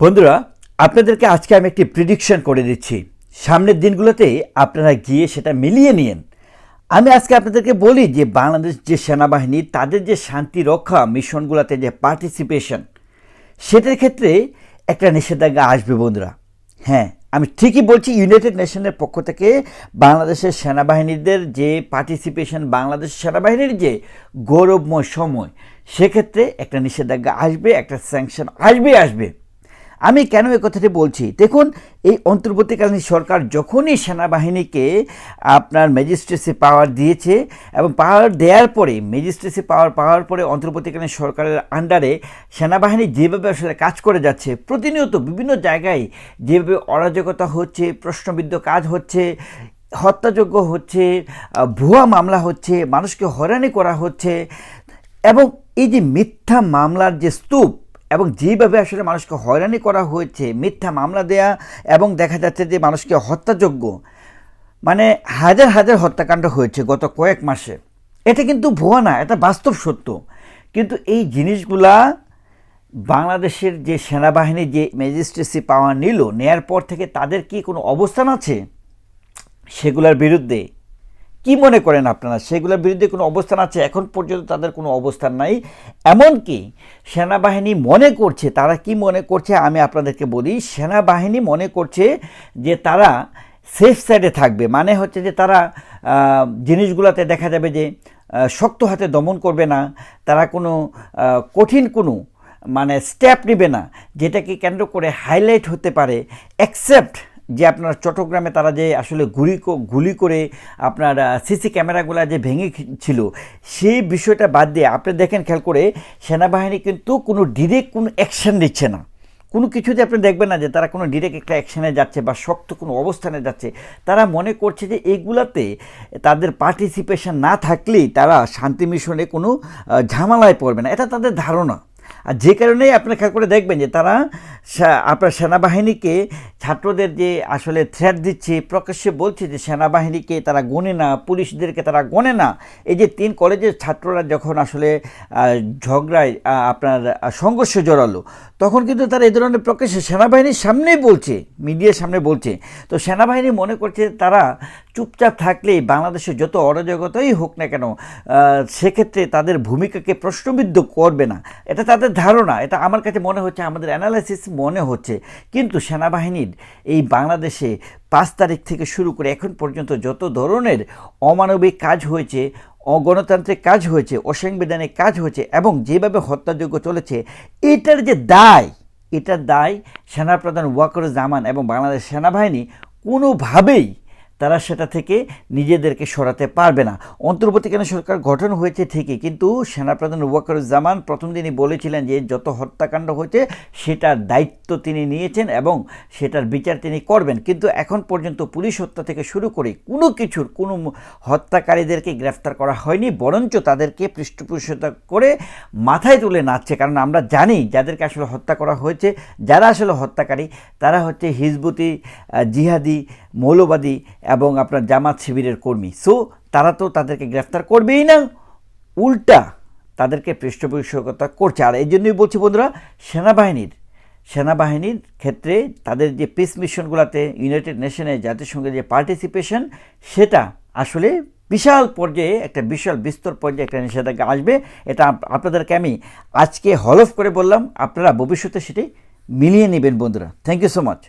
বন্ধুরা, আপনাদেরকে আজকে আমি একটি প্রিডিকশন করে দিচ্ছি। সামনের দিনগুলোতে আপনারা গিয়ে সেটা মিলিয়ে নিন আমি আজকে আপনাদেরকে বলি যে, বাংলাদেশ যে সেনাবাহিনী, তাদের যে শান্তি রক্ষা মিশনগুলোতে যে পার্টিসিপেশন সেটার ক্ষেত্রে একটা নিষেধাজ্ঞা আসবে বন্ধুরা। হ্যাঁ আমি ঠিকই বলছি ইউনাইটেড নেশনের পক্ষ থেকে বাংলাদেশের সেনাবাহিনীদের যে পার্টিসিপেশন বাংলাদেশ সেনাবাহিনীর যে গৌরবময় সময়, সেক্ষেত্রে একটা নিষেধাজ্ঞা আসবে, একটা স্যাংশন আসবে আসবে। আমি কেন এই কথাটি বলছি? দেখুন, এই অন্তর্বর্তীকালীন সরকার যখনই সেনাবাহিনীকে আপনার ম্যাজিস্ট্রেসি পাওয়ার দিয়েছে এবং পাওয়ার দেওয়ার পরে ম্যাজিস্ট্রেসি পাওয়ার পাওয়ার পরে অন্তর্বর্তীকালীন সরকারের আন্ডারে সেনাবাহিনী যেভাবে আসলে কাজ করে যাচ্ছে, প্রতিনিয়ত বিভিন্ন জায়গায় যেভাবে অরাজকতা হচ্ছে, প্রশ্নবিদ্ধ কাজ হচ্ছে হত্যাযোগ্য হচ্ছে ভুয়া মামলা হচ্ছে, মানুষকে হয়রানি করা হচ্ছে এবং এই যে মিথ্যা মামলার যে স্তূপ এবং যেভাবে আসলে মানুষকে হয়রানি করা হয়েছে, মিথ্যা মামলা দেয়া এবং দেখা যাচ্ছে যে মানুষকে হত্যাযোগ্য মানে হাজার হাজার হত্যাকাণ্ড হয়েছে গত কয়েক মাসে। এটা কিন্তু ভুয়া না, এটা বাস্তব সত্য। কিন্তু এই জিনিসগুলা বাংলাদেশের যে সেনাবাহিনী যে ম্যাজিস্ট্রেসি পাওয়া নিল, নেয়ার পর থেকে তাদের কি কোনো অবস্থান আছে? সেগুলোর বিরুদ্ধে কি মনে করেন আপনারা? সেগুলোর বিরুদ্ধে কোনো অবস্থান আছে? এখন পর্যন্ত তাদের কোনো অবস্থান নাই। এমনকি সেনাবাহিনী মনে করছে, তারা কি মনে করছে? আমি আপনাদেরকে বলি, সেনাবাহিনী মনে করছে যে তারা সেফ সাইডে থাকবে। মানে হচ্ছে যে তারা জিনিসগুলোতে দেখা যাবে যে শক্ত হাতে দমন করবে না। তারা কোনো কঠিন কোনো মানে স্টেপ নেবে না। যেটাকে কেন্দ্র করে হাইলাইট হতে পারে অ্যাকসেপ্ট যে আপনার চট্টগ্রামে তারা যে আসলে গুলি গুলি করে আপনার সিসি ক্যামেরাগুলো যে ভেঙে ছিল, সেই বিষয়টা বাদ দিয়ে আপনি দেখেন খেয়াল করে সেনাবাহিনী কিন্তু কোনো ডিরেক্ট কোনো অ্যাকশন নিচ্ছে না। কোনো কিছুতে আপনি দেখবেন না যে তারা কোনো ডিরেক্ট একটা অ্যাকশানে যাচ্ছে বা শক্ত কোনো অবস্থানে যাচ্ছে। তারা মনে করছে যে এইগুলাতে তাদের পার্টিসিপেশন না থাকলেই তারা শান্তি মিশনে কোনো ঝামেলায় পড়বে না। এটা তাদের ধারণা। আর যে কারণেই আপনি খেয়াল করে দেখবেন যে তারা আপনার সেনাবাহিনীকে, ছাত্রদের যে আসলে থ্রেট দিচ্ছে, প্রকাশ্যে বলছে যে সেনাবাহিনীকে তারা গণে না, পুলিশদেরকে তারা গণে না। এই যে তিন কলেজের ছাত্ররা যখন আসলে ঝগড়ায় আপনার সংঘর্ষে জড়ালো, তখন কিন্তু তারা এই ধরনের প্রকাশ্যে সেনাবাহিনীর সামনেই বলছে, মিডিয়ার সামনে বলছে। তো সেনাবাহিনী মনে করছে তারা চুপচাপ থাকলেই বাংলাদেশে যত অরাজকতাই হোক না কেন সেক্ষেত্রে তাদের ভূমিকাকে প্রশ্নবিদ্ধ করবে না। এটা তাদের ধারণা, এটা আমার কাছে মনে হচ্ছে, আমাদের অ্যানালাইসিস মনে হচ্ছে। কিন্তু সেনাবাহিনীর এই বাংলাদেশে পাঁচ তারিখ থেকে শুরু করে এখন পর্যন্ত যত ধরনের অমানবিক কাজ হয়েছে, অগণতান্ত্রিক কাজ হয়েছে, অসাংবিধানিক কাজ হয়েছে, এবং যেভাবে হত্যাযোগ্য চলেছে, এটার যে দায়, এটার দায় সেনাপ্রধান ওয়াকর জামান এবং বাংলাদেশ সেনাবাহিনী কোনোভাবেই তারা সেটা থেকে নিজেদেরকে সরাতে পারবে না। অন্তর্বর্তীকালীন সরকার গঠন হয়েছে ঠিকই, কিন্তু সেনাপ্রধান ওয়াকরুজ্জামান প্রথম দিনই বলেছিলেন যে যত হত্যাকাণ্ড হয়েছে সেটার দায়িত্ব তিনি নিয়েছেন এবং সেটার বিচার তিনি করবেন। কিন্তু এখন পর্যন্ত পুলিশ হত্যা থেকে শুরু করে কোনো কিছুর, কোনো হত্যাকারীদেরকে গ্রেফতার করা হয়নি, বরঞ্চ তাদেরকে পৃষ্ঠপোষকতা করে মাথায় তুলে নাচছে কারণ আমরা জানি যাদেরকে আসলে হত্যা করা হয়েছে, যারা আসলে হত্যাকারী, তারা হচ্ছে হিজবুতি জিহাদি মৌলবাদী এবং আপনার জামাত শিবিরের কর্মী। সো তারা তো তাদেরকে গ্রেফতার করবেই না। উল্টা তাদেরকে পৃষ্ঠপোষকতা করছে। আর এই জন্যই বলছি বন্ধুরা, সেনাবাহিনীর সেনাবাহিনীর ক্ষেত্রে তাদের যে পিস মিশনগুলোতে ইউনাইটেড নেশনে জাতিসংঘের যে পার্টিসিপেশন সেটা আসলে বিশাল পর্যায়ে, একটা বিশাল বিস্তর পর্যায়ে একটা নিষেধাজ্ঞা আসবে। এটা আপনাদেরকে আমি আজকে হলফ করে বললাম। আপনারা ভবিষ্যতে সেটি মিলিয়ে নেবেন বন্ধুরা। Thank you so much